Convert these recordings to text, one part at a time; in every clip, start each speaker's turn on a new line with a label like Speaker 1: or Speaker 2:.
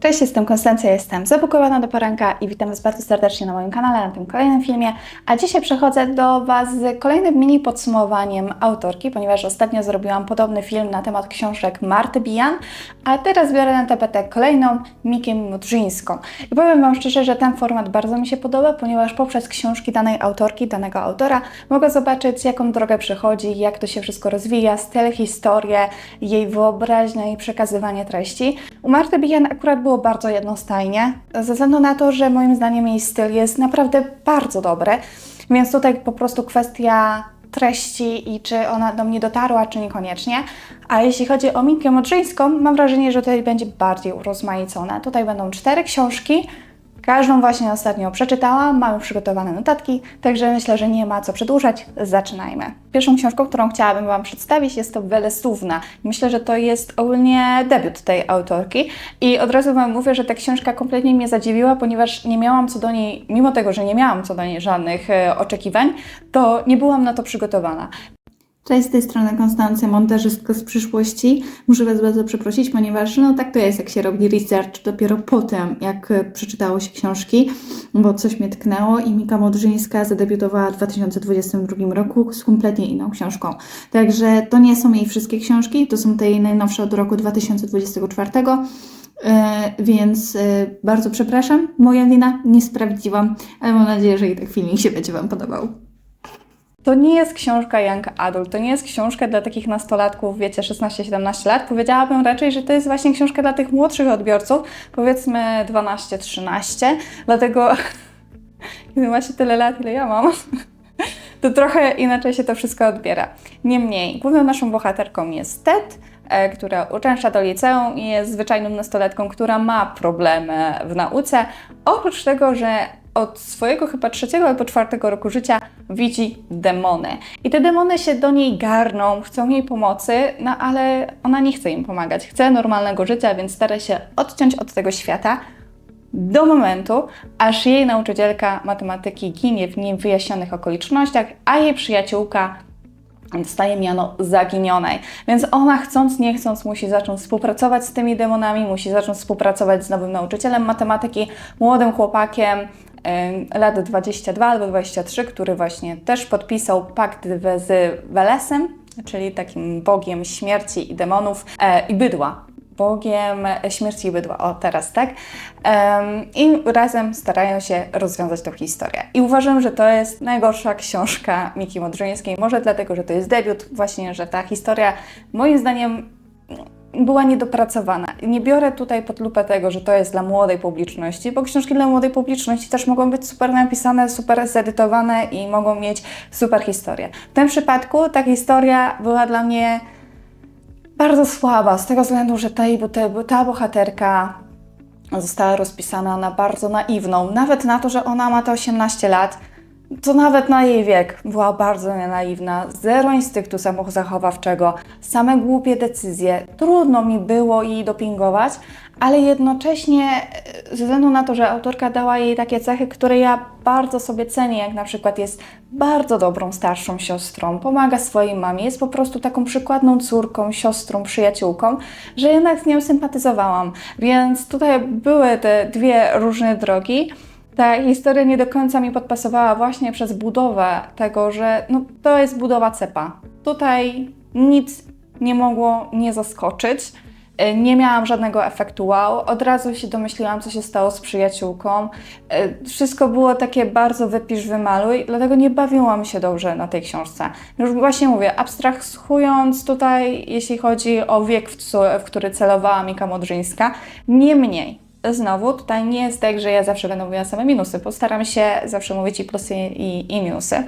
Speaker 1: Cześć, jestem Konstancja, jestem zabukowana do poranka i witam Was bardzo serdecznie na moim kanale, na tym kolejnym filmie. A dzisiaj przechodzę do Was z kolejnym mini podsumowaniem autorki, ponieważ ostatnio zrobiłam podobny film na temat książek Marty Bijan, a teraz biorę na tapetę kolejną Mikę Mudrzyńską. I powiem Wam szczerze, że ten format bardzo mi się podoba, ponieważ poprzez książki danej autorki, danego autora mogę zobaczyć, jaką drogę przechodzi, jak to się wszystko rozwija, styl, historię, jej wyobraźnia i przekazywanie treści. U Marty Bijan akurat było bardzo jednostajnie, ze względu na to, że moim zdaniem jej styl jest naprawdę bardzo dobry, więc tutaj po prostu kwestia treści i czy ona do mnie dotarła, czy niekoniecznie. A jeśli chodzi o Minkę Modrzyńską, mam wrażenie, że tutaj będzie bardziej urozmaicone. Tutaj będą cztery książki, Każdą właśnie ostatnio przeczytałam, mamy przygotowane notatki, także myślę, że nie ma co przedłużać. Zaczynajmy. Pierwszą książką, którą chciałabym Wam przedstawić jest to Welesówna. Myślę, że to jest ogólnie debiut tej autorki i od razu Wam mówię, że ta książka kompletnie mnie zadziwiła, ponieważ nie miałam co do niej, mimo tego, że nie miałam co do niej żadnych e, oczekiwań, to nie byłam na to przygotowana. Cześć, z tej strony Konstancja, montażystka z przyszłości. Muszę Was bardzo przeprosić, ponieważ no tak to jest, jak się robi research dopiero potem, jak e, przeczytało się książki, bo coś mnie tknęło i Mika Modrzyńska zadebiutowała w 2022 roku z kompletnie inną książką. Także to nie są jej wszystkie książki, to są te jej najnowsze od roku 2024. E, więc e, bardzo przepraszam, moja wina, nie sprawdziłam, ale mam nadzieję, że i tak filmik się będzie Wam podobał. To nie jest książka Young Adult, to nie jest książka dla takich nastolatków, wiecie, 16-17 lat. Powiedziałabym raczej, że to jest właśnie książka dla tych młodszych odbiorców, powiedzmy 12-13, dlatego kiedy macie tyle lat, ile ja mam, to trochę inaczej się to wszystko odbiera. Niemniej, główną naszą bohaterką jest Ted, e, która uczęszcza do liceum i jest zwyczajną nastolatką, która ma problemy w nauce. Oprócz tego, że od swojego chyba trzeciego albo czwartego roku życia widzi demony. I te demony się do niej garną, chcą jej pomocy, no ale ona nie chce im pomagać. Chce normalnego życia, więc stara się odciąć od tego świata do momentu, aż jej nauczycielka matematyki ginie w niewyjaśnionych okolicznościach, a jej przyjaciółka dostaje miano zaginionej. Więc ona chcąc, nie chcąc musi zacząć współpracować z tymi demonami, musi zacząć współpracować z nowym nauczycielem matematyki, młodym chłopakiem, lat 22 albo 23, który właśnie też podpisał pakt z Welesem, czyli takim bogiem śmierci i demonów e, i bydła. Bogiem śmierci i bydła, o teraz tak. I razem starają się rozwiązać tą historię. I uważam, że to jest najgorsza książka Miki Modrzyńskiej. Może dlatego, że to jest debiut, właśnie, że ta historia moim zdaniem była niedopracowana. Nie biorę tutaj pod lupę tego, że to jest dla młodej publiczności, bo książki dla młodej publiczności też mogą być super napisane, super zedytowane i mogą mieć super historię. W tym przypadku ta historia była dla mnie bardzo słaba, z tego względu, że ta, ta, bohaterka została rozpisana na bardzo naiwną, nawet na to, że ona ma te 18 lat, to nawet na jej wiek była bardzo naiwna, zero instynktu samozachowawczego, same głupie decyzje. Trudno mi było jej dopingować, ale jednocześnie e, ze względu na to, że autorka dała jej takie cechy, które ja bardzo sobie cenię, jak na przykład jest bardzo dobrą starszą siostrą, pomaga swojej mamie, jest po prostu taką przykładną córką, siostrą, przyjaciółką, że jednak z nią sympatyzowałam. Więc tutaj były te dwie różne drogi ta historia nie do końca mi podpasowała właśnie przez budowę tego, że no, to jest budowa cepa. Tutaj nic nie mogło nie zaskoczyć. E, nie miałam żadnego efektu wow. Od razu się domyśliłam, co się stało z przyjaciółką. E, wszystko było takie bardzo wypisz, wymaluj, dlatego nie bawiłam się dobrze na tej książce. Już właśnie mówię, abstrahując tutaj, jeśli chodzi o wiek, w który celowała Mika Modrzyńska, niemniej znowu tutaj nie jest tak, że ja zawsze będę mówiła same minusy. Postaram się zawsze mówić i plusy, i, i minusy.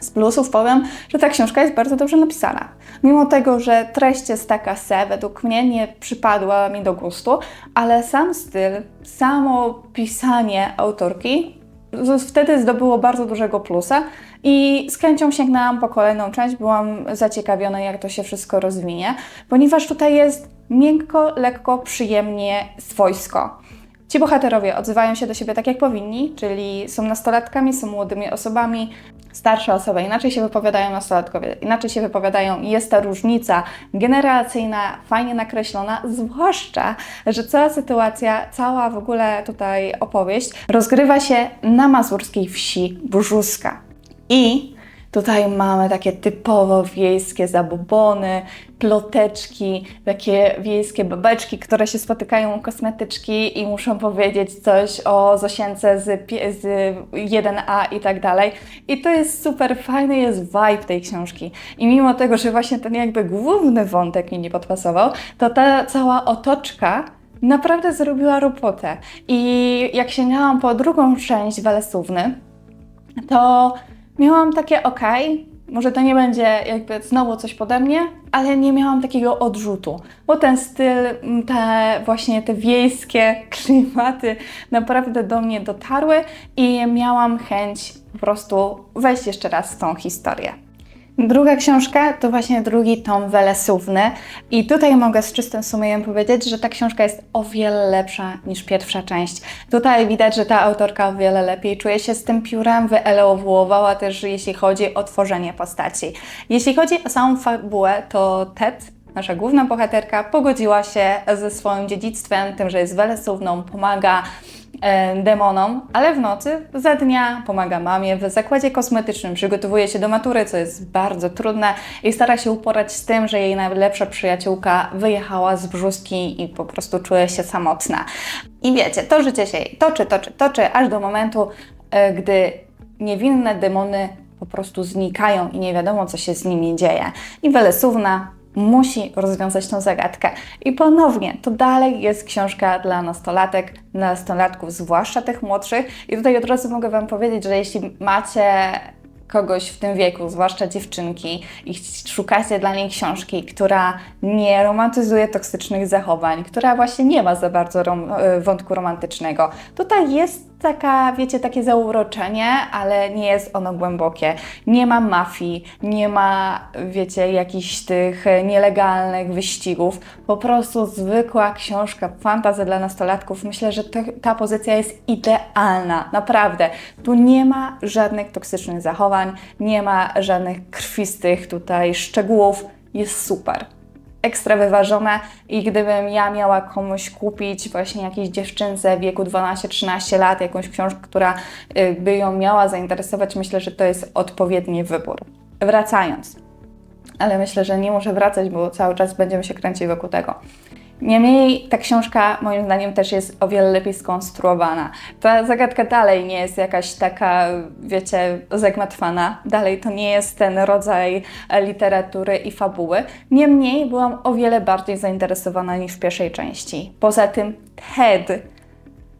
Speaker 1: Z plusów powiem, że ta książka jest bardzo dobrze napisana. Mimo tego, że treść jest taka se, według mnie nie przypadła mi do gustu, ale sam styl, samo pisanie autorki wtedy zdobyło bardzo dużego plusa i z chęcią sięgnęłam po kolejną część, byłam zaciekawiona, jak to się wszystko rozwinie, ponieważ tutaj jest miękko, lekko, przyjemnie, swojsko. Ci bohaterowie odzywają się do siebie tak, jak powinni, czyli są nastolatkami, są młodymi osobami, starsze osoby inaczej się wypowiadają, nastolatkowie inaczej się wypowiadają jest ta różnica generacyjna, fajnie nakreślona, zwłaszcza, że cała sytuacja, cała w ogóle tutaj opowieść rozgrywa się na mazurskiej wsi Brzuska. I Tutaj mamy takie typowo wiejskie zabobony, ploteczki, takie wiejskie babeczki, które się spotykają u kosmetyczki i muszą powiedzieć coś o Zosience z, z 1A i tak dalej. I to jest super fajny, jest vibe tej książki. I mimo tego, że właśnie ten jakby główny wątek mi nie podpasował, to ta cała otoczka naprawdę zrobiła robotę. I jak sięgałam po drugą część Welesówny, to miałam takie ok, może to nie będzie jakby znowu coś pode mnie, ale nie miałam takiego odrzutu, bo ten styl, te właśnie te wiejskie klimaty naprawdę do mnie dotarły i miałam chęć po prostu wejść jeszcze raz w tą historię. Druga książka to właśnie drugi tom Welesówny i tutaj mogę z czystym sumieniem powiedzieć, że ta książka jest o wiele lepsza niż pierwsza część. Tutaj widać, że ta autorka o wiele lepiej czuje się z tym piórem, wyelewowała też jeśli chodzi o tworzenie postaci. Jeśli chodzi o samą fabułę, to Ted nasza główna bohaterka pogodziła się ze swoim dziedzictwem, tym, że jest welesówną, pomaga demonom, ale w nocy za dnia pomaga mamie w zakładzie kosmetycznym, przygotowuje się do matury, co jest bardzo trudne i stara się uporać z tym, że jej najlepsza przyjaciółka wyjechała z brzuski i po prostu czuje się samotna. I wiecie, to życie się jej toczy, toczy, toczy, aż do momentu, e, gdy niewinne demony po prostu znikają i nie wiadomo, co się z nimi dzieje. I Welesówna musi rozwiązać tą zagadkę. I ponownie, to dalej jest książka dla nastolatek, nastolatków, zwłaszcza tych młodszych. I tutaj od razu mogę Wam powiedzieć, że jeśli macie kogoś w tym wieku, zwłaszcza dziewczynki, i szukacie dla niej książki, która nie romantyzuje toksycznych zachowań, która właśnie nie ma za bardzo rom e, wątku romantycznego. Tutaj jest taka, wiecie, takie zauroczenie, ale nie jest ono głębokie. Nie ma mafii, nie ma, wiecie, jakichś tych nielegalnych wyścigów. Po prostu zwykła książka, fantazja dla nastolatków. Myślę, że ta pozycja jest idealna, naprawdę. Tu nie ma żadnych toksycznych zachowań, nie ma żadnych krwistych tutaj szczegółów. Jest super ekstra wyważone i gdybym ja miała komuś kupić właśnie jakiejś dziewczynce w wieku 12-13 lat jakąś książkę, która y, by ją miała zainteresować, myślę, że to jest odpowiedni wybór. Wracając, ale myślę, że nie muszę wracać, bo cały czas będziemy się kręcić wokół tego. Niemniej ta książka moim zdaniem też jest o wiele lepiej skonstruowana. Ta zagadka dalej nie jest jakaś taka, wiecie, zagmatwana. Dalej to nie jest ten rodzaj literatury i fabuły. Niemniej byłam o wiele bardziej zainteresowana niż w pierwszej części. Poza tym Ted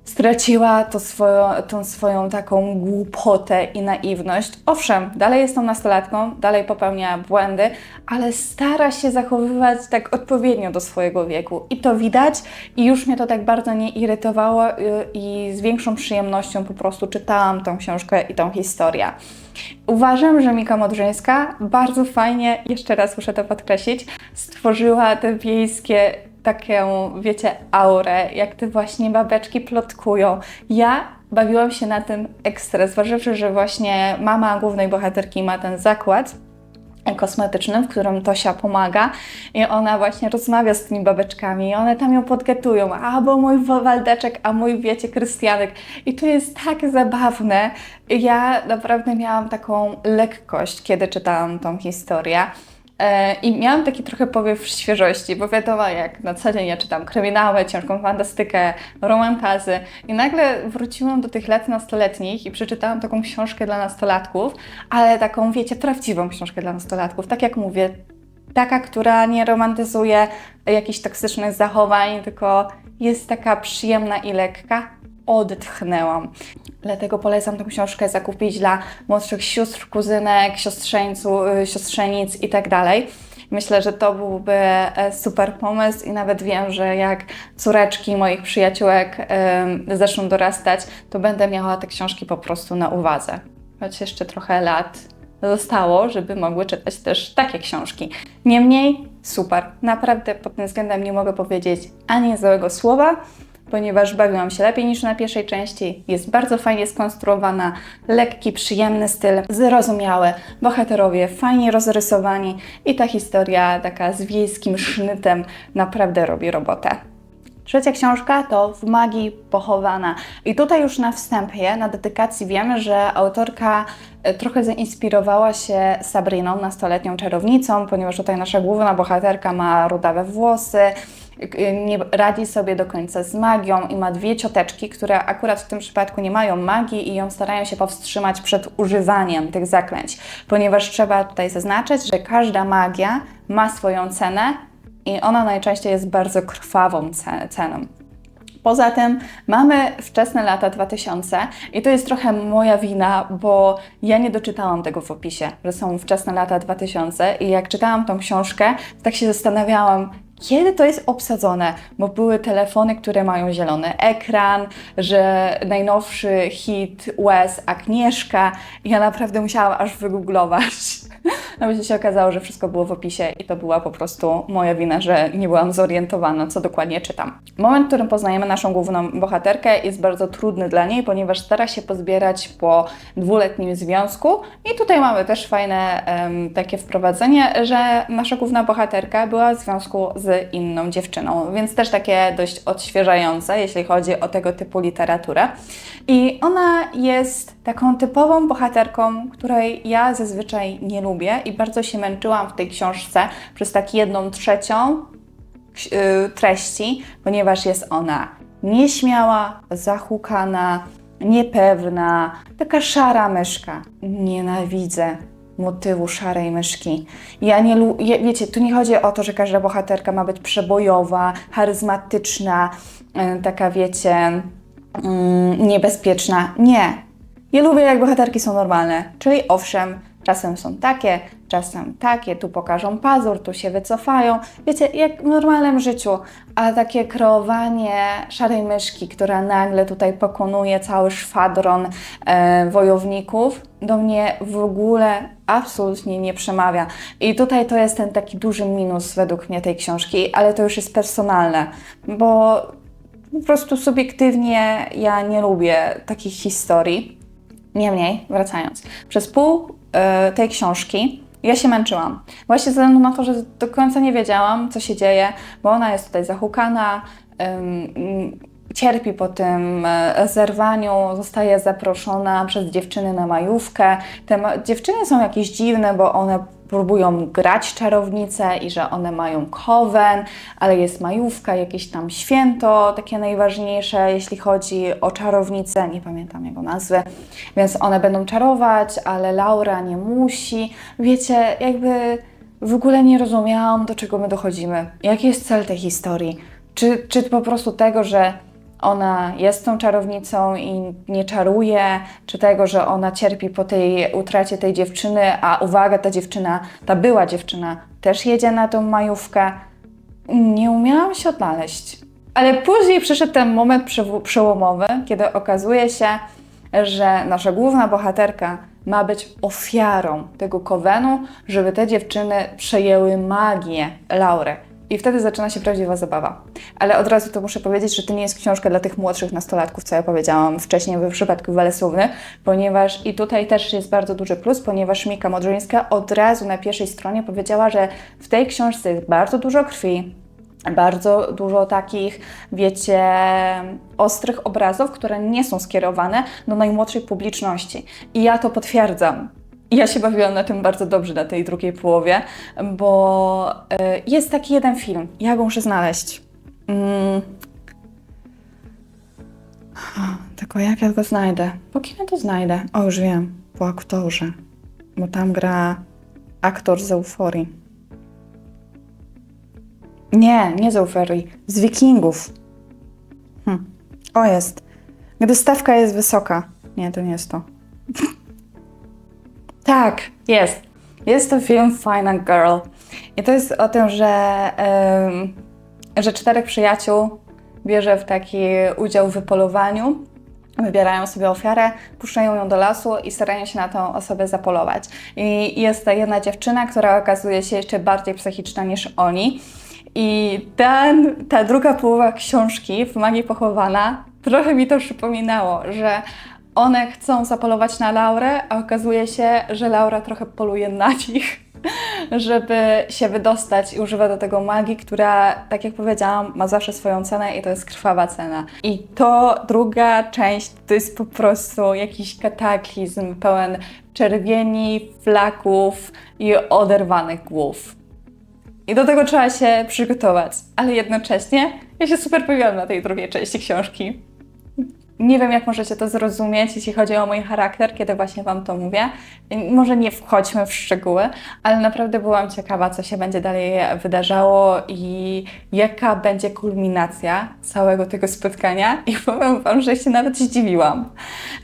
Speaker 1: straciła to swoją, tą swoją taką głupotę i naiwność. Owszem, dalej jest tą nastolatką, dalej popełnia błędy, ale stara się zachowywać tak odpowiednio do swojego wieku. I to widać i już mnie to tak bardzo nie irytowało y, i z większą przyjemnością po prostu czytałam tą książkę i tą historię. Uważam, że Mika Modrzyńska bardzo fajnie, jeszcze raz muszę to podkreślić, stworzyła te wiejskie taką, wiecie, aurę, jak te właśnie babeczki plotkują. Ja bawiłam się na tym ekstra, zważywszy, że właśnie mama głównej bohaterki ma ten zakład kosmetycznym, w którym Tosia pomaga i ona właśnie rozmawia z tymi babeczkami i one tam ją podgetują, a bo mój Waldeczek, a mój wiecie Krystianek i to jest tak zabawne. Ja naprawdę miałam taką lekkość, kiedy czytałam tą historię. E, I miałam taki trochę powiew świeżości, bo wiadomo, jak na co dzień ja czytam kryminały, ciężką fantastykę, romantazy i nagle wróciłam do tych lat nastoletnich i przeczytałam taką książkę dla nastolatków, ale taką, wiecie, prawdziwą książkę dla nastolatków. Tak jak mówię, taka, która nie romantyzuje jakichś toksycznych zachowań, tylko jest taka przyjemna i lekka, odetchnęłam. Dlatego polecam tę książkę zakupić dla młodszych sióstr, kuzynek, siostrzeńców, y, siostrzenic i tak. Myślę, że to byłby e, super pomysł i nawet wiem, że jak córeczki moich przyjaciółek y, zaczną dorastać, to będę miała te książki po prostu na uwadze. Choć jeszcze trochę lat zostało, żeby mogły czytać też takie książki. Niemniej super, naprawdę pod tym względem nie mogę powiedzieć ani złego słowa. Ponieważ bawiłam się lepiej niż na pierwszej części. Jest bardzo fajnie skonstruowana, lekki, przyjemny styl, zrozumiały, bohaterowie fajnie rozrysowani i ta historia taka z wiejskim sznytem naprawdę robi robotę. Trzecia książka to W magii pochowana. I tutaj już na wstępie, na dedykacji wiemy, że autorka e, trochę zainspirowała się Sabriną, nastoletnią czarownicą, ponieważ tutaj nasza główna bohaterka ma rudawe włosy, nie radzi sobie do końca z magią i ma dwie cioteczki, które akurat w tym przypadku nie mają magii i ją starają się powstrzymać przed używaniem tych zaklęć, ponieważ trzeba tutaj zaznaczyć, że każda magia ma swoją cenę i ona najczęściej jest bardzo krwawą ce- ceną. Poza tym mamy wczesne lata 2000 i to jest trochę moja wina, bo ja nie doczytałam tego w opisie, że są wczesne lata 2000 i jak czytałam tą książkę, tak się zastanawiałam, kiedy to jest obsadzone, bo były telefony, które mają zielony ekran, że najnowszy hit Łez Agnieszka ja naprawdę musiałam aż wygooglować. No będzie się okazało, że wszystko było w opisie i to była po prostu moja wina, że nie byłam zorientowana, co dokładnie czytam. Moment, w którym poznajemy naszą główną bohaterkę jest bardzo trudny dla niej, ponieważ stara się pozbierać po dwuletnim związku i tutaj mamy też fajne em, takie wprowadzenie, że nasza główna bohaterka była w związku z inną dziewczyną, więc też takie dość odświeżające, jeśli chodzi o tego typu literaturę. I ona jest taką typową bohaterką, której ja zazwyczaj nie lubię i bardzo się męczyłam w tej książce przez tak jedną trzecią y, treści, ponieważ jest ona nieśmiała, zahukana, niepewna, taka szara myszka. Nienawidzę motywu szarej myszki. Ja nie lu- wiecie, tu nie chodzi o to, że każda bohaterka ma być przebojowa, charyzmatyczna, y, taka wiecie, mm, niebezpieczna. Nie. Ja lubię, jak bohaterki są normalne. Czyli owszem, czasem są takie, czasem takie, tu pokażą pazur, tu się wycofają. Wiecie, jak w normalnym życiu. A takie kreowanie szarej myszki, która nagle tutaj pokonuje cały szwadron e, wojowników, do mnie w ogóle absolutnie nie przemawia. I tutaj to jest ten taki duży minus według mnie tej książki, ale to już jest personalne, bo po prostu subiektywnie ja nie lubię takich historii. Niemniej, wracając, przez pół e, tej książki ja się męczyłam. Właśnie ze względu na to, że do końca nie wiedziałam, co się dzieje, bo ona jest tutaj zahukana, cierpi po tym e, zerwaniu, zostaje zaproszona przez dziewczyny na majówkę. Te ma- dziewczyny są jakieś dziwne, bo one próbują grać czarownice i że one mają kowen, ale jest majówka, jakieś tam święto, takie najważniejsze, jeśli chodzi o czarownice, nie pamiętam jego nazwy, więc one będą czarować, ale Laura nie musi. Wiecie, jakby w ogóle nie rozumiałam, do czego my dochodzimy. Jaki jest cel tej historii? Czy, czy po prostu tego, że ona jest tą czarownicą i nie czaruje, czy tego, że ona cierpi po tej utracie tej dziewczyny, a uwaga, ta dziewczyna, ta była dziewczyna, też jedzie na tą majówkę. Nie umiałam się odnaleźć. Ale później przyszedł ten moment przełomowy, kiedy okazuje się, że nasza główna bohaterka ma być ofiarą tego kowenu, żeby te dziewczyny przejęły magię Laury. I wtedy zaczyna się prawdziwa zabawa. Ale od razu to muszę powiedzieć, że to nie jest książka dla tych młodszych nastolatków, co ja powiedziałam wcześniej w przypadku Walesówny, ponieważ i tutaj też jest bardzo duży plus, ponieważ Mika Modrzyńska od razu na pierwszej stronie powiedziała, że w tej książce jest bardzo dużo krwi, bardzo dużo takich, wiecie, ostrych obrazów, które nie są skierowane do najmłodszej publiczności. I ja to potwierdzam. Ja się bawiłam na tym bardzo dobrze na tej drugiej połowie, bo e, jest taki jeden film. Ja go muszę znaleźć. Mm. Tylko jak ja go znajdę? Po kim ja to znajdę? O, już wiem. Po aktorze. Bo tam gra aktor z Euforii. Nie, nie z Euforii. Z Wikingów. Hm. O, jest. Gdy stawka jest wysoka. Nie, to nie jest to. Tak, jest. Jest to film Final Girl. I to jest o tym, że, że czterech przyjaciół bierze w taki udział w wypolowaniu. Wybierają sobie ofiarę, puszczają ją do lasu i starają się na tą osobę zapolować. I jest ta jedna dziewczyna, która okazuje się jeszcze bardziej psychiczna niż oni. I ten, ta druga połowa książki w Magii Pochowana trochę mi to przypominało, że one chcą zapolować na Laurę, a okazuje się, że Laura trochę poluje na nich, żeby się wydostać i używa do tego magii, która, tak jak powiedziałam, ma zawsze swoją cenę i to jest krwawa cena. I to druga część to jest po prostu jakiś kataklizm pełen czerwieni, flaków i oderwanych głów. I do tego trzeba się przygotować, ale jednocześnie ja się super pojawiłam na tej drugiej części książki. Nie wiem, jak możecie to zrozumieć, jeśli chodzi o mój charakter, kiedy właśnie Wam to mówię. Może nie wchodźmy w szczegóły, ale naprawdę byłam ciekawa, co się będzie dalej wydarzało i jaka będzie kulminacja całego tego spotkania. I powiem Wam, że się nawet zdziwiłam.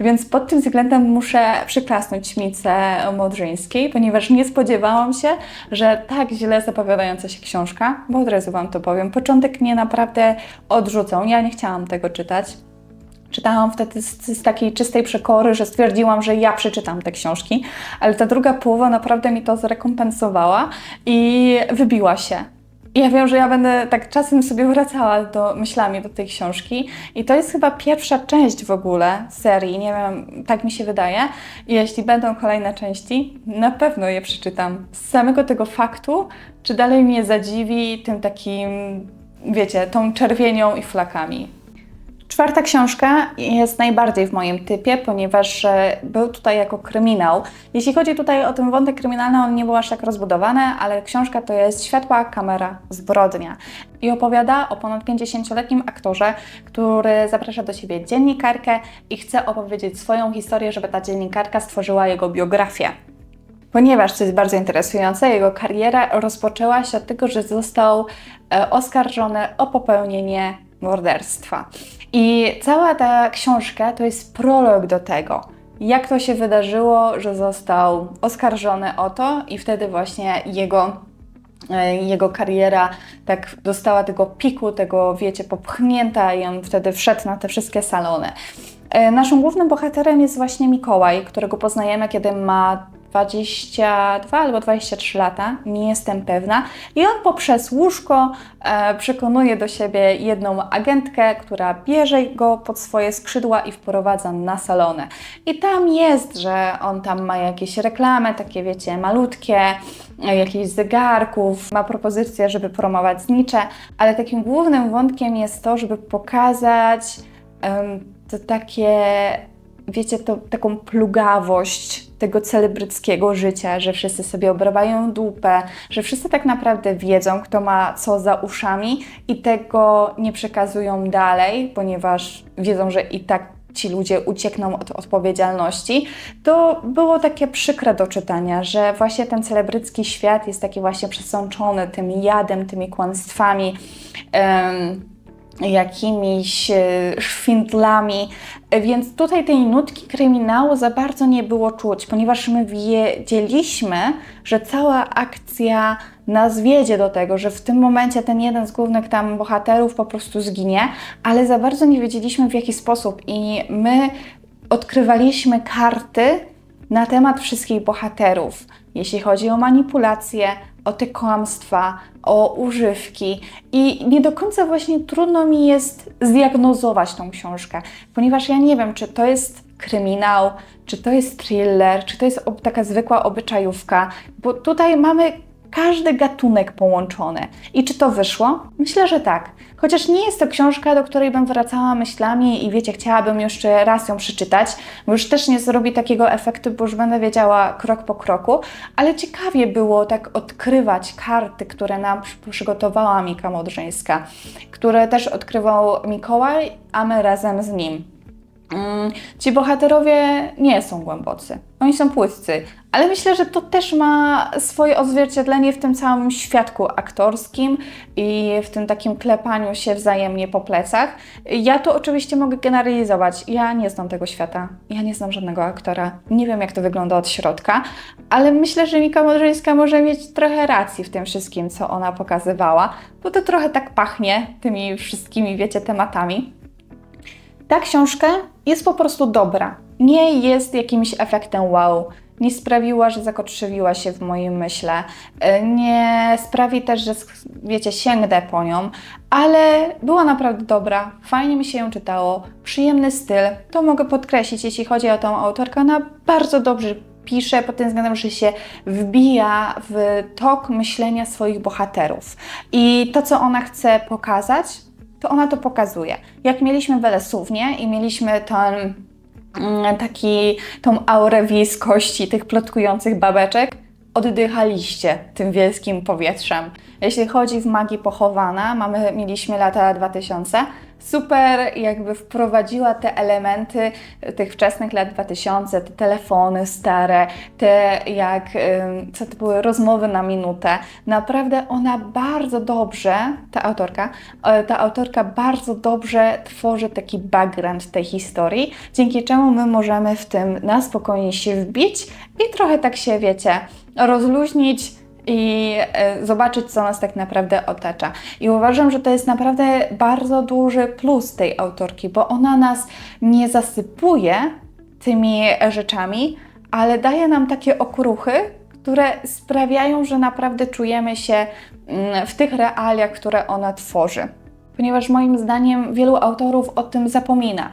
Speaker 1: Więc pod tym względem muszę przyklasnąć Mice Modrzyńskiej, ponieważ nie spodziewałam się, że tak źle zapowiadająca się książka, bo od razu Wam to powiem, początek mnie naprawdę odrzucał. Ja nie chciałam tego czytać. Czytałam wtedy z, z, takiej czystej przekory, że stwierdziłam, że ja przeczytam te książki, ale ta druga połowa naprawdę mi to zrekompensowała i wybiła się. I ja wiem, że ja będę tak czasem sobie wracała do, myślami do tej książki i to jest chyba pierwsza część w ogóle serii, nie wiem, tak mi się wydaje. I jeśli będą kolejne części, na pewno je przeczytam. Z samego tego faktu, czy dalej mnie zadziwi tym takim, wiecie, tą czerwienią i flakami. Czwarta książka jest najbardziej w moim typie, ponieważ e, był tutaj jako kryminał. Jeśli chodzi tutaj o ten wątek kryminalny, on nie był aż tak rozbudowany, ale książka to jest Światła, kamera, zbrodnia. I opowiada o ponad 50-letnim aktorze, który zaprasza do siebie dziennikarkę i chce opowiedzieć swoją historię, żeby ta dziennikarka stworzyła jego biografię. Ponieważ, co jest bardzo interesujące, jego kariera rozpoczęła się od tego, że został e, oskarżony o popełnienie morderstwa. I cała ta książka to jest prolog do tego, jak to się wydarzyło, że został oskarżony o to i wtedy właśnie jego e, jego kariera tak dostała tego piku, tego wiecie, popchnięta i on wtedy wszedł na te wszystkie salony. E, naszym głównym bohaterem jest właśnie Mikołaj, którego poznajemy, kiedy ma 22 albo 23 lata, nie jestem pewna. I on poprzez łóżko e, przekonuje do siebie jedną agentkę, która bierze go pod swoje skrzydła i wprowadza na salonę. I tam jest, że on tam ma jakieś reklamy, takie wiecie, malutkie, e, jakichś zegarków, ma propozycję, żeby promować znicze, ale takim głównym wątkiem jest to, żeby pokazać to takie wiecie, to, taką plugawość tego celebryckiego życia, że wszyscy sobie obrabają dupę, że wszyscy tak naprawdę wiedzą, kto ma co za uszami i tego nie przekazują dalej, ponieważ wiedzą, że i tak ci ludzie uciekną od odpowiedzialności, to było takie przykre do czytania, że właśnie ten celebrycki świat jest taki właśnie przesączony tym jadem, tymi kłamstwami. Um, jakimiś e, szwindlami, więc tutaj tej nutki kryminału za bardzo nie było czuć, ponieważ my wiedzieliśmy, że cała akcja nas wiedzie do tego, że w tym momencie ten jeden z głównych tam bohaterów po prostu zginie, ale za bardzo nie wiedzieliśmy w jaki sposób. I my odkrywaliśmy karty na temat wszystkich bohaterów, jeśli chodzi o manipulacje, o te kłamstwa, o używki. I nie do końca właśnie trudno mi jest zdiagnozować tą książkę, ponieważ ja nie wiem, czy to jest kryminał, czy to jest thriller, czy to jest taka zwykła obyczajówka, bo tutaj mamy każdy gatunek połączony. I czy to wyszło? Myślę, że tak. Chociaż nie jest to książka, do której bym wracała myślami i wiecie, chciałabym jeszcze raz ją przeczytać, bo już też nie zrobi takiego efektu, bo już będę wiedziała krok po kroku, ale ciekawie było tak odkrywać karty, które nam przygotowała Mika Modrzyńska, które też odkrywał Mikołaj, a my razem z nim. Mm, ci bohaterowie nie są głębocy, oni są płyscy, ale myślę, że to też ma swoje odzwierciedlenie w tym całym świadku aktorskim i w tym takim klepaniu się wzajemnie po plecach. Ja to oczywiście mogę generalizować. Ja nie znam tego świata, ja nie znam żadnego aktora, nie wiem jak to wygląda od środka, ale myślę, że Mika Modrzyńska może mieć trochę racji w tym wszystkim, co ona pokazywała, bo to trochę tak pachnie tymi wszystkimi, wiecie, tematami. Ta książka jest po prostu dobra. Nie jest jakimś efektem wow. Nie sprawiła, że zakotrzewiła się w moim myśle. Y, Nie sprawi też, że wiecie, sięgnę po nią, ale była naprawdę dobra, fajnie mi się ją czytało, przyjemny styl. To mogę podkreślić, jeśli chodzi o tą autorkę, ona bardzo dobrze pisze pod tym względem, że się wbija w tok myślenia swoich bohaterów. I to, co ona chce pokazać, to ona to pokazuje. Jak mieliśmy Welesównię i mieliśmy ten taki, tą aurę wiejskości tych plotkujących babeczek, oddychaliście tym wiejskim powietrzem. Jeśli chodzi w Magii Pochowana, mamy, mieliśmy lata 2000, super jakby wprowadziła te elementy tych wczesnych lat 2000, te telefony stare, te jak, co to były, rozmowy na minutę. Naprawdę ona bardzo dobrze, ta autorka, e, ta autorka bardzo dobrze tworzy taki background tej historii, dzięki czemu my możemy w tym na spokojnie się wbić i trochę tak się, wiecie, rozluźnić i e, zobaczyć, co nas tak naprawdę otacza. I uważam, że to jest naprawdę bardzo duży plus tej autorki, bo ona nas nie zasypuje tymi rzeczami, ale daje nam takie okruchy, które sprawiają, że naprawdę czujemy się mm, w tych realiach, które ona tworzy. Ponieważ moim zdaniem wielu autorów o tym zapomina.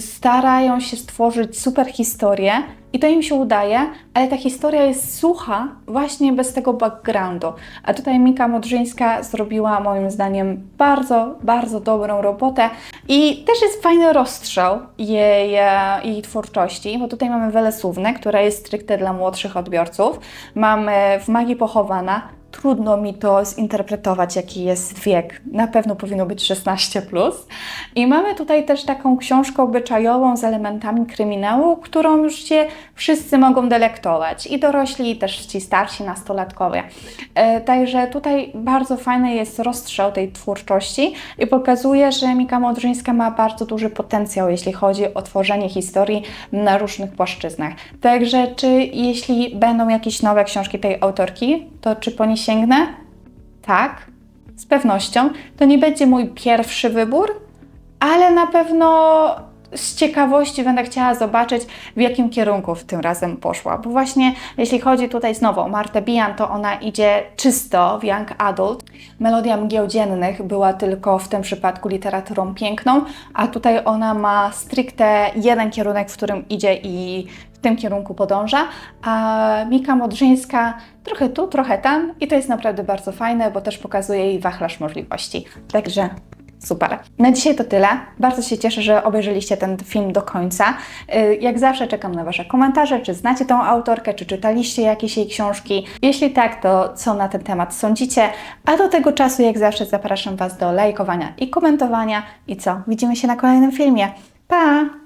Speaker 1: Starają się stworzyć super historię i to im się udaje, ale ta historia jest sucha właśnie bez tego backgroundu. A tutaj Mika Modrzyńska zrobiła moim zdaniem bardzo, bardzo dobrą robotę i też jest fajny rozstrzał jej, e, jej twórczości, bo tutaj mamy Welesównę, która jest stricte dla młodszych odbiorców. Mamy w Magii Pochowana Trudno mi to zinterpretować, jaki jest wiek. Na pewno powinno być 16. Plus. I mamy tutaj też taką książkę obyczajową z elementami kryminału, którą już się wszyscy mogą delektować. I dorośli, i też ci starsi nastolatkowie. E, także tutaj bardzo fajny jest rozstrzał tej twórczości i pokazuje, że Mika Modrzyńska ma bardzo duży potencjał, jeśli chodzi o tworzenie historii na różnych płaszczyznach. Także czy jeśli będą jakieś nowe książki tej autorki, to czy po sięgnę? Tak, z pewnością. To nie będzie mój pierwszy wybór, ale na pewno z ciekawości będę chciała zobaczyć, w jakim kierunku w tym razem poszła. Bo właśnie jeśli chodzi tutaj znowu o Martę Bijan, to ona idzie czysto w Young Adult. Melodia mgieł dziennych była tylko w tym przypadku literaturą piękną, a tutaj ona ma stricte jeden kierunek, w którym idzie i tym kierunku podąża, a Mika Modrzyńska trochę tu, trochę tam i to jest naprawdę bardzo fajne, bo też pokazuje jej wachlarz możliwości. Także Super. Na dzisiaj to tyle. Bardzo się cieszę, że obejrzeliście ten film do końca. Y, Jak zawsze czekam na Wasze komentarze, czy znacie tą autorkę, czy czytaliście jakieś jej książki. Jeśli tak, to co na ten temat sądzicie? A do tego czasu, jak zawsze, zapraszam Was do lajkowania i komentowania. I co? Widzimy się na kolejnym filmie. Pa!